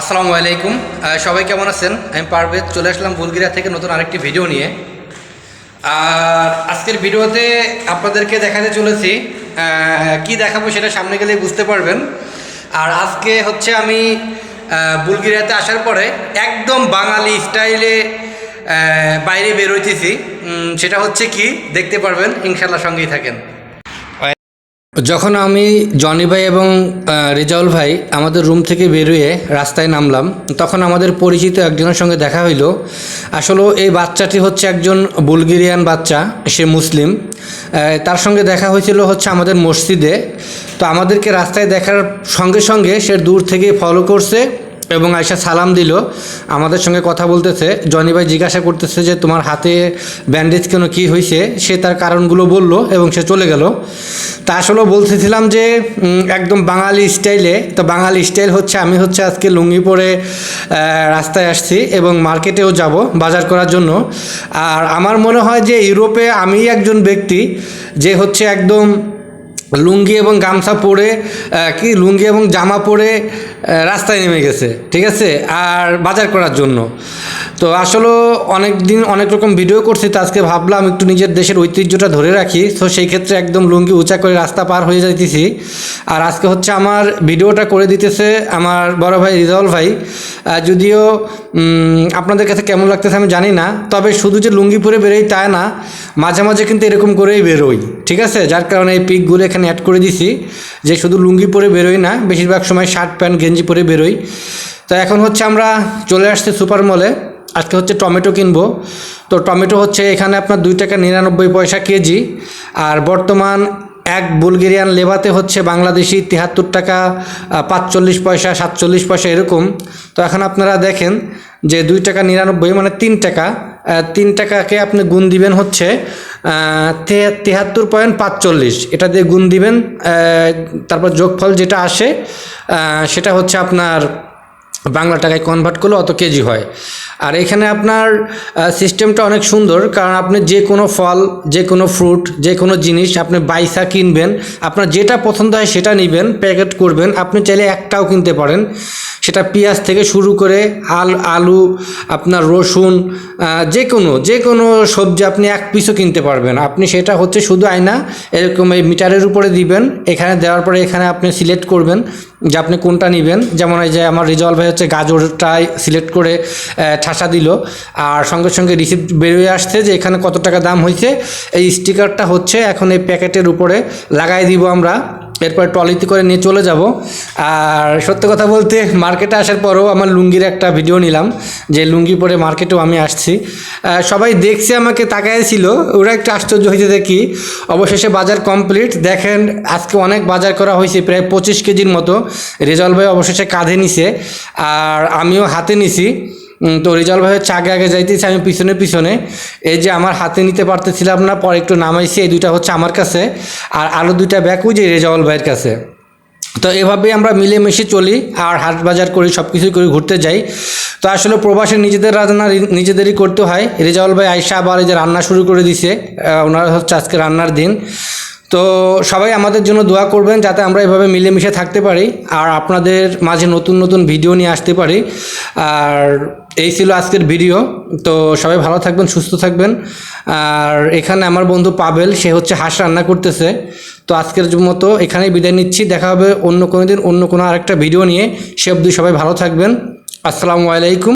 আসসালামু আলাইকুম। সবাই কেমন আছেন? আমি পারভেজ চলে আসলাম বুলগিরা থেকে নতুন আরেকটি ভিডিও নিয়ে। আর আজকের ভিডিওতে আপনাদেরকে দেখাতে চলেছি কি দেখাবো সেটা সামনে গেলে বুঝতে পারবেন। আর আজকে হচ্ছে আমি আহ, বুলগিরাতে আসার পরে একদম বাঙালি স্টাইলে বাইরে বেরোইতেছি সেটা হচ্ছে কি দেখতে পারবেন ইনশাল্লাহ সঙ্গেই থাকেন। যখন আমি জনি ভাই এবং রেজাউল ভাই আমাদের রুম থেকে বেরিয়ে রাস্তায় নামলাম, তখন আমাদের পরিচিত একজনের সঙ্গে দেখা হইল। আসলে এই বাচ্চাটি হচ্ছে একজন বুলগেরিয়ান বাচ্চা, সে মুসলিম। তার সঙ্গে দেখা হয়েছিল হচ্ছে আমাদের মসজিদে। তো আমাদেরকে রাস্তায় দেখার সঙ্গে সঙ্গে সে দূর থেকে ফলো করছে। এবং আয়সা সালাম দিল, আমাদের সঙ্গে কথা বলতেছে। জনি ভাই জিজ্ঞাসা করতেছে যে, তোমার হাতে ব্যান্ডেজ কেন কী হয়েছে সে তার কারণগুলো বলল এবং সে চলে গেল। তা আসলে বলতেছিলাম যে একদম বাঙালি স্টাইলে, তো বাঙালি স্টাইল হচ্ছে, আমি হচ্ছে আজকে লুঙ্গি পরে রাস্তায় আসছি এবং মার্কেটেও যাব বাজার করার জন্য। আর আমার মনে হয় যে, ইউরোপে আমি একজন ব্যক্তি যে হচ্ছে একদম লুঙ্গি এবং গামছা পরে কি লুঙ্গি এবং জামা পরে রাস্তায় নেমে গেছে, ঠিক আছে? আর বাজার করার জন্য। তো আসলে অনেক দিন অনেক রকম ভিডিও করছি, তো আজকে ভাবলাম একটু নিজের দেশের ঐতিহ্যটা ধরে রাখি। তো সেই ক্ষেত্রে একদম লুঙ্গি উঁচা করে রাস্তা পার হয়ে যাইতেছি। আর আজকে হচ্ছে আমার ভিডিওটা করে দিতেছে আমার বড় ভাই রিজাউল ভাই। যদিও আপনাদের কাছে কেমন লাগতেছে আমি জানি না, তবে শুধু যে লুঙ্গি পরে বেরোই তা না, মাঝে মাঝে কিন্তু এরকম করেই বেরোই, ঠিক আছে? যার কারণে এই পিকগুলো এখানে অ্যাড করে দিছি যে শুধু লুঙ্গি পরে বেরোই না, বেশিরভাগ সময় শার্ট প্যান্ট গেঞ্জি পরে বেরোই। তো এখন হচ্ছে আমরা চলে আসছি সুপার মলে আজকে হচ্ছে টমেটো কিনবো। তো টমেটো হচ্ছে এখানে আপনার দুই টাকা নিরানব্বই পয়সা কেজি। আর বর্তমান এক বুলগেরিয়ান লেবাতে হচ্ছে বাংলাদেশি তিয়াত্তর টাকা পাঁচচল্লিশ পয়সা, সাতচল্লিশ পয়সা এরকম। তো এখন আপনারা দেখেন যে দুই টাকা নিরানব্বই মানে তিন টাকা। তিন টাকাকে আপনি গুণ দিবেন হচ্ছে তিয়াত্তর পয়েন্ট পাঁচচল্লিশ। এটা দিয়ে গুণ দিবেন তারপর যোগফল যেটা আসে সেটা হচ্ছে আপনার বাংলা টাকায় কনভার্ট করলে অত কেজি হয়। আর এখানে আপনার সিস্টেমটা অনেক সুন্দর, কারণ আপনি যে কোনো ফল, যে কোনো ফ্রুট যে কোনো জিনিস আপনি বাইসা কিনবেন, আপনার যেটা পছন্দ হয় সেটা নেবেন প্যাকেট করবেন, আপনি চাইলে একটাও কিনতে পারেন। সেটা পেঁয়াজ থেকে শুরু করে আল, আলু, আপনার রসুন যে কোনো যে কোনো সবজি আপনি এক পিসও কিনতে পারবেন। আপনি সেটা হচ্ছে শুধু আয়না, এরকম এই মিটারের উপরে দিবেন, এখানে দেওয়ার পরে এখানে আপনি সিলেক্ট করবেন, যে আপনি কোনটা নেবেন। যেমন এই যে আমার রিজলভ ভাই হচ্ছে গাজরটাই সিলেক্ট করে ঠাসা দিল। আর সঙ্গে সঙ্গে রিসিপ্ট বেরিয়ে আসছে যে এখানে কত টাকা দাম হয়েছে এই স্টিকারটা হচ্ছে এখন এই প্যাকেটের উপরে লাগাই দিব আমরা। এরপর ট্রলিতে করে নিয়ে চলে যাব। আর সত্যি কথা বলতে মার্কেটে আসার পরও আমার লুঙ্গির একটা ভিডিও নিলাম, যে লুঙ্গি পরে মার্কেটেও আমি আসছি। সবাই দেখছে আমাকে তাকাইছিল ওরা একটু আশ্চর্য হয়েছে দেখি। অবশেষে বাজার কমপ্লিট। দেখেন, আজকে অনেক বাজার করা হয়েছে, প্রায় পঁচিশ কেজির মতো। রেজাল ভাই অবশেষে কাঁধে নিছে, আর আমিও হাতে নিছি। তো রেজাল ভাই হচ্ছে আগে আগে যাইতেছে, আমি পিছনে পিছনে। এই যে আমার হাতে নিতে পারতেছিলাম না, পরে একটু নামাইছি, এই দুইটা হচ্ছে আমার কাছে। আর আরও দুইটা ব্যাগ ওই যে রেজাউল ভাইয়ের কাছে। তো এভাবেই আমরা মিলেমিশে চলি, আর হাট বাজার করি সব কিছুই করি, ঘুরতে যাই। তো আসলে প্রবাসে নিজেদের রান্না নিজেদেরই করতে হয়। রেজাউল ভাই আয়সা আবার এই যে রান্না শুরু করে দিছে ওনারা হচ্ছে আজকে রান্নার দিন। তো সবাই আমাদের জন্য দোয়া করবেন যাতে আমরা এভাবে মিলেমিশে থাকতে পারি আর আপনাদের মাঝে নতুন নতুন ভিডিও নিয়ে আসতে পারি। আর এই ছিল আজকের ভিডিও। তো সবাই ভালো থাকবেন, সুস্থ থাকবেন। আর এখানে আমার বন্ধু পাবেল, সে হচ্ছে হাঁস রান্না করতেছে। তো আজকের মতো এখানেই বিদায় নিচ্ছি। দেখা হবে অন্য কোনো দিন, অন্য কোনো আরেকটা ভিডিও নিয়ে। সে অবধি সবাই ভালো থাকবেন। আসসালামু আলাইকুম।